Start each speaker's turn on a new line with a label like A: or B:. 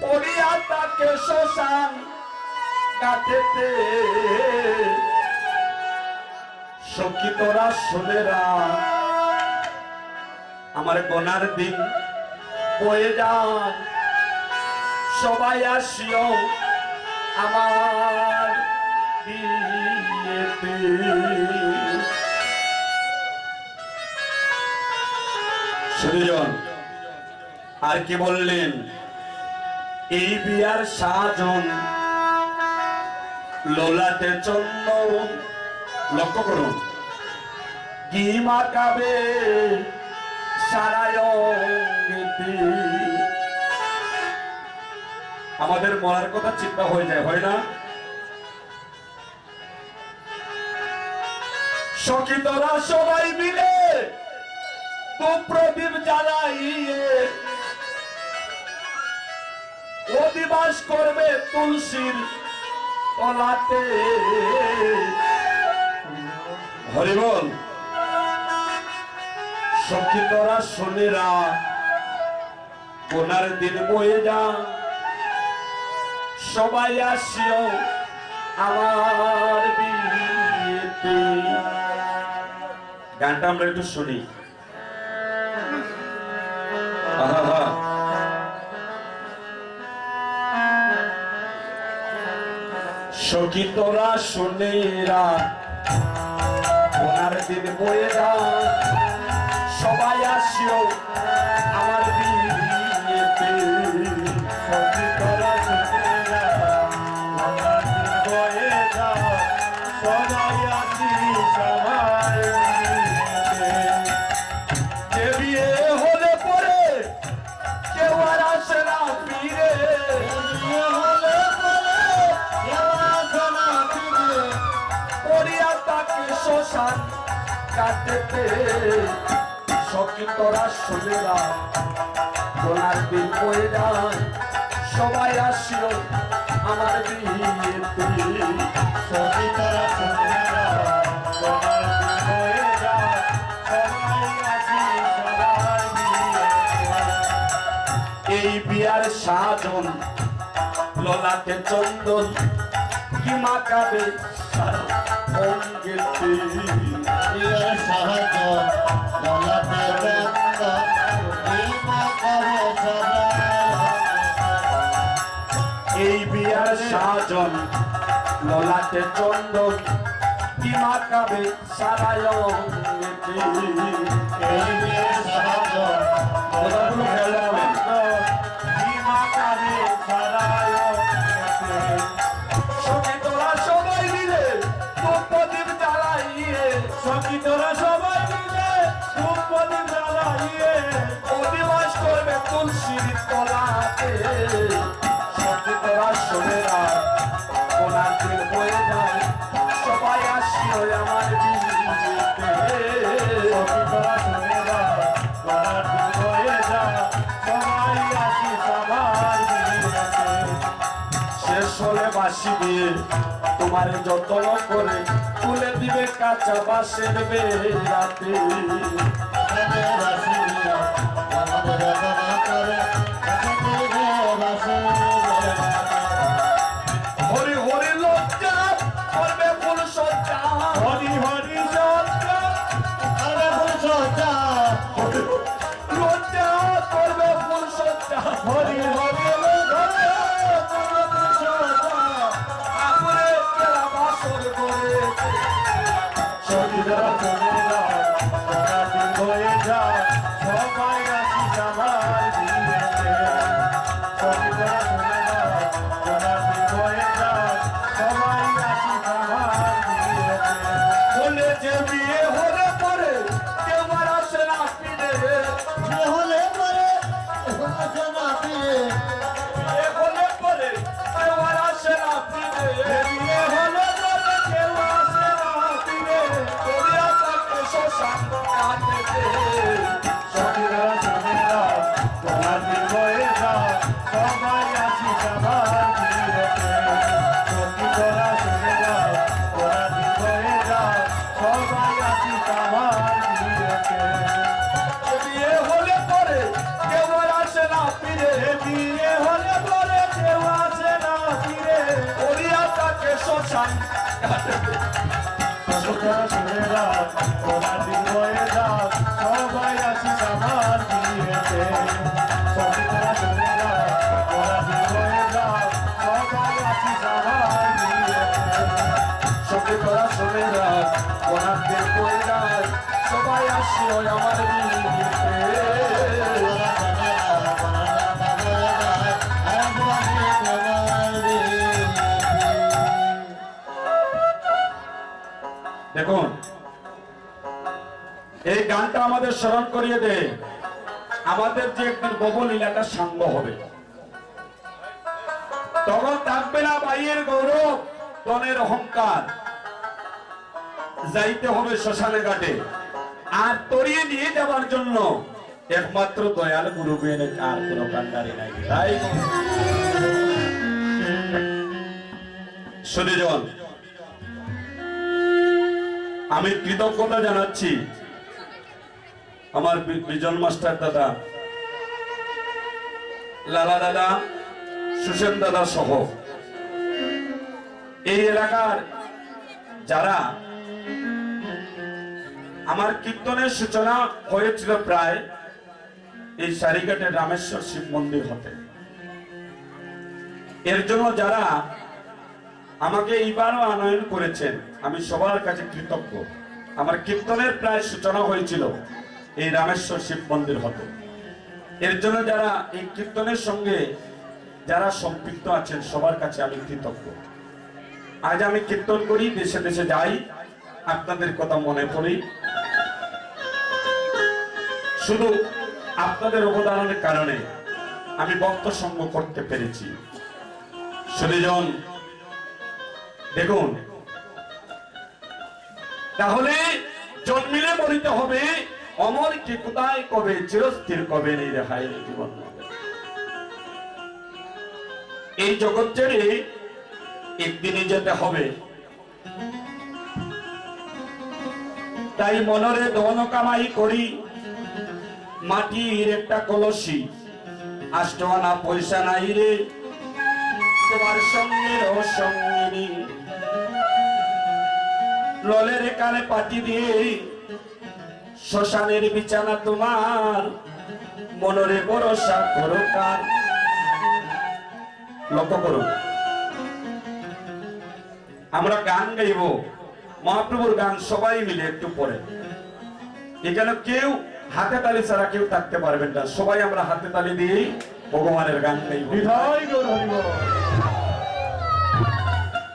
A: পড়িয়া তাকে শ্মশান কাটেতে সখী তোরা আমার গোনার দিন বয়ে যায় সবাই আসিও আমার সুজন, আর কি বললেন? এই সাজন। লোলাতে চন্দন, লক্ষ্য করুন। কি মাকাবে সারায় আমাদের মরার কথা চিন্তা হয়ে যায়, হয় না? সখিতরা সবাই মিলে তো প্রদীপ জ্বালাইয়ে অধিবাস করবে তুলসীর তলাতে। হরিবল সখিতরা শোনেরা কোনার দিন বয়ে যা। সবাই আসিও আমার গানটা আমরা একটু শুনি। আহা। সখী তোরা শুনেরা ওনার দিন সবাই আসিও। কাটেতে সখী তোরা শুনেরা তোলার দিন বয়ে যায় সবাই আসিও আমার বিয়েতে। সখী তোরা শুনেরা বয়ে এই বিয়ার সাজন, ললাটে চন্দন, কি মাকাবে সারা এই বিয়ার সাজন, ললাটে চন্দন, কি মাকাবে সারা অঙ্গেতে এই বিয়ার সাজন কথাগুলো খেয়াল রাখবেন কি মাকাবে তুলসীর তলাতে সখী তোরা শোনেরা কোনার দিন বয়ে যায়? সবাই আসিও আমার বিয়েতে সখী তোরা শোনেরা কোনার দিন বয়ে যায়? সবাই দিয়ে তোমার যত্ন করে তুলে দিবে কাঁচা বাসের বেড়াতে। રામ રામ કરે সবাই
B: আসিস আমার বিয়েতে সখীরা শুনে রাত ওরা হয়ে যাক সবাই আসিস আমার বিয়েতে
A: সখী তোরা শুনে রাখ ওনার সবাই আসিও আমার দেখুন, এই গানটা আমাদের স্মরণ করিয়ে দে। আমাদের যে একদিন ববলীলাটা সাঙ্গ হবে। তখন থাকবে না ভাইয়ের গৌরব দনের অহংকার। যাইতে হবে শ্মশানে ঘাটে। আর তরিয়ে নিয়ে যাওয়ার জন্য একমাত্র দয়াল গুরু বেনে আর কোন কান্ডারি নাই। তাই সুদীজন আমি কৃতজ্ঞতা জানাচ্ছি আমার বিজন মাস্টার দাদা, লালা দাদা সুসেন দাদা সহ। এই এলাকার যারা আমার কীর্তনের সূচনা হয়েছিল প্রায় এই সারিঘাটের রামেশ্বর শিব মন্দির হতে। এর জন্য যারা আমাকে এইবারও আনয়ন করেছেন। আমি সবার কাছে কৃতজ্ঞ। আমার কীর্তনের প্রায় সূচনা হয়েছিল, এই রামেশ্বর শিব মন্দির হতে। এর জন্য যারা এই কীর্তনের সঙ্গে যারা সম্পৃক্ত আছেন, সবার কাছে আমি কৃতজ্ঞ। আজ আমি কীর্তন করি, দেশে দেশে যাই, আপনাদের কথা মনে পড়ি। শুধু আপনাদের অবদানের কারণে আমি বক্ত সঙ্গ করতে পেরেছি। সুনিজন দেখুন। তাহলে জন্মিলে মরিতে হবে, অমর কে কোথায় কবে, চিরস্থির কবে নেই রেহাই জীবন। এই জগৎ ছেড়ে একদিনই যেতে হবে। তাই মনরে দন কামাই করি, মাটির একটা কলসি। আষ্ট আনা পয়সা নাই রে, তোমার সঙ্গে সঙ্গিনী ললের কালে পাটি দিয়ে শ্মশানের বিছানা তোমার মনরে ভরসা করো কার? লক্ষ্য করুন আমরা গান গাইব, মহাপ্রভুর গান সবাই মিলে একটু পরে। এখানে কেউ হাতে তালি ছাড়া কেউ থাকতে পারবেন না। সবাই আমরা হাতে তালি দিয়ে ভগবানের গান গাইব।